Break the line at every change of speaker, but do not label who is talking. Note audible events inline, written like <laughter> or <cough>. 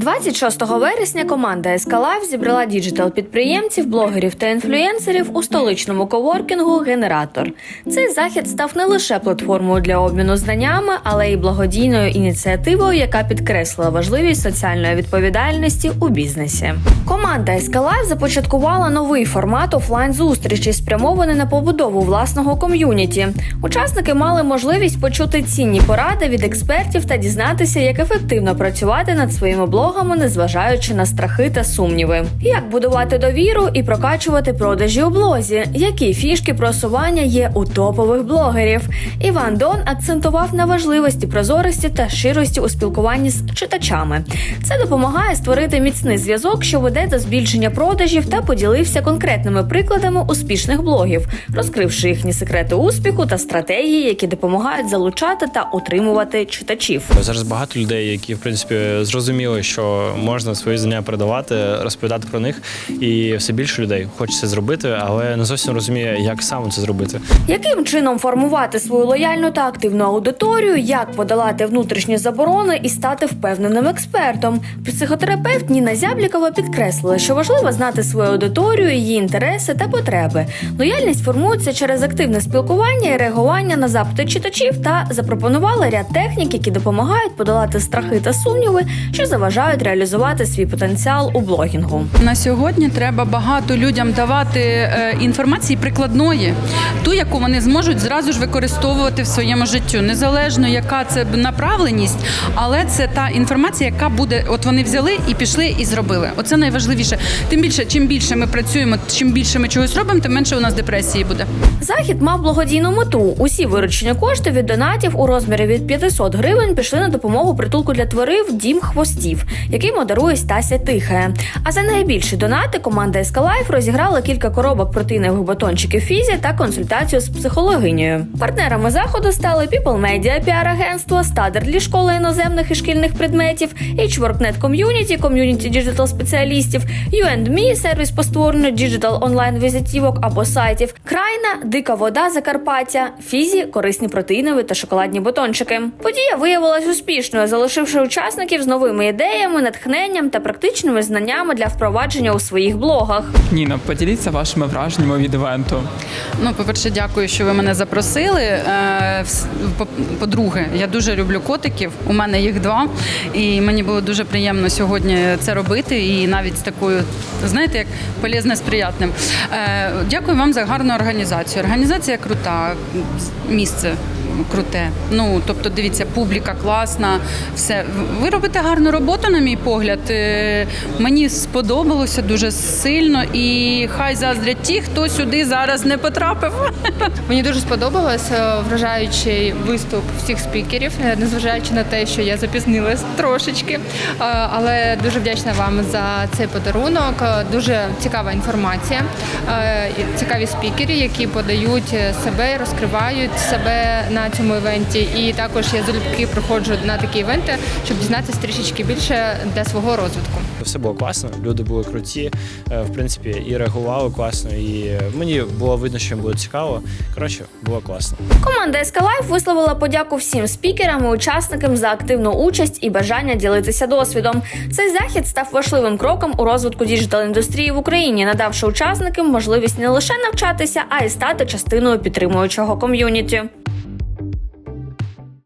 26 вересня команда Life зібрала діджитал підприємців, блогерів та інфлюєнсерів у столичному коворкінгу Генератор. Цей захід став не лише платформою для обміну знаннями, але й благодійною ініціативою, яка підкреслила важливість соціальної відповідальності у бізнесі. Команда Life започаткувала новий формат офлайн зустрічі, спрямований на побудову власного ком'юніті. Учасники мали можливість почути цінні поради від експертів та дізнатися, як ефективно працювати над своїми блогами, незважаючи на страхи та сумніви. Як будувати довіру і прокачувати продажі у блозі, які фішки просування є у топових блогерів. Іван Дон акцентував на важливості прозорості та щирості у спілкуванні з читачами. Це допомагає створити міцний зв'язок, що веде до збільшення продажів, та поділився конкретними прикладами успішних блогів, розкривши їхні секрети успіху та стратегії, які допомагають залучати та утримувати читачів.
Зараз багато людей, які в принципі зрозуміли, що можна свої знання передавати, розповідати про них, і все більше людей хоче це зробити, але не зовсім розуміє, як саме це зробити.
Яким чином формувати свою лояльну та активну аудиторію, як подолати внутрішні заборони і стати впевненим експертом? Психотерапевт Ніна Зяблікова підкреслила, що важливо знати свою аудиторію, її інтереси та потреби. Лояльність формується через активне спілкування і реагування на запити читачів та запропонувала ряд технік, які допомагають подолати страхи та сумніви, що заважають реалізувати свій потенціал у блогінгу.
На сьогодні треба багато людям давати е, інформації прикладної, ту, яку вони зможуть зразу ж використовувати в своєму життю, незалежно яка це направленість, але це та інформація, яка буде, от вони взяли і пішли і зробили. Оце найважливіше. Тим більше, чим більше ми працюємо, чим більше ми чогось робимо, тим менше у нас депресії буде.
Захід мав благодійну мету. Усі виручені кошти від донатів у розмірі від 500 гривень пішли на допомогу притулку для тварив Дім хвостів, який модарує Стася Тихе. А за найбільші донати команда Ескалайф розіграла кілька коробок протеїнових батончиків Фізі та консультацію з психологинею. Партнерами заходу стали People Media, піар-агентство, Стадерлі школи іноземних і шкільних предметів, HWorkNet Community, ком'юніті діджитал спеціалістів, You&Me, сервіс по створенню діджитал онлайн візитівок або сайтів, Крайна, Дика вода Закарпаття, Фізі, корисні протеїнові та шоколадні батончики. Подія виявилась успішною, залишивши учасників з новими ідеями, натхненням та практичними знаннями для впровадження у своїх блогах.
Ніна, поділіться вашими враженнями від івенту.
Ну, по-перше, дякую, що ви мене запросили. Е, по- По-друге, я дуже люблю котиків. У мене їх два, і мені було дуже приємно сьогодні це робити. І навіть з такою, знаєте, як полезне з приятним. Е, Дякую вам за гарну організацію. Організація крута, місце. Круте. Ну тобто, дивіться, публіка класна, все. Ви робите гарну роботу, на мій погляд. Е, Мені сподобалося дуже сильно, і хай заздрять ті, хто сюди зараз не потрапив. <laughs>
Мені дуже сподобалося вражаючий виступ всіх спікерів, е, незважаючи на те, що я запізнилась трошечки. Е, Але дуже вдячна вам за цей подарунок. Е, Дуже цікава інформація, е, цікаві спікери, які подають е, себе, розкривають себе на цьому івенті. І також я залюбки приходжу на такі івенти, щоб дізнатися трішечки більше для свого розвитку.
Все було класно, люди були круті, е, в принципі, і реагували класно, і мені було видно, що їм було цікаво. Коротше, було класно.
Команда SK Life висловила подяку всім спікерам і учасникам за активну участь і бажання ділитися досвідом. Цей захід став важливим кроком у розвитку діджитал індустрії в Україні, надавши учасникам можливість не лише навчатися, а й стати частиною підтримуючого ком'юніті.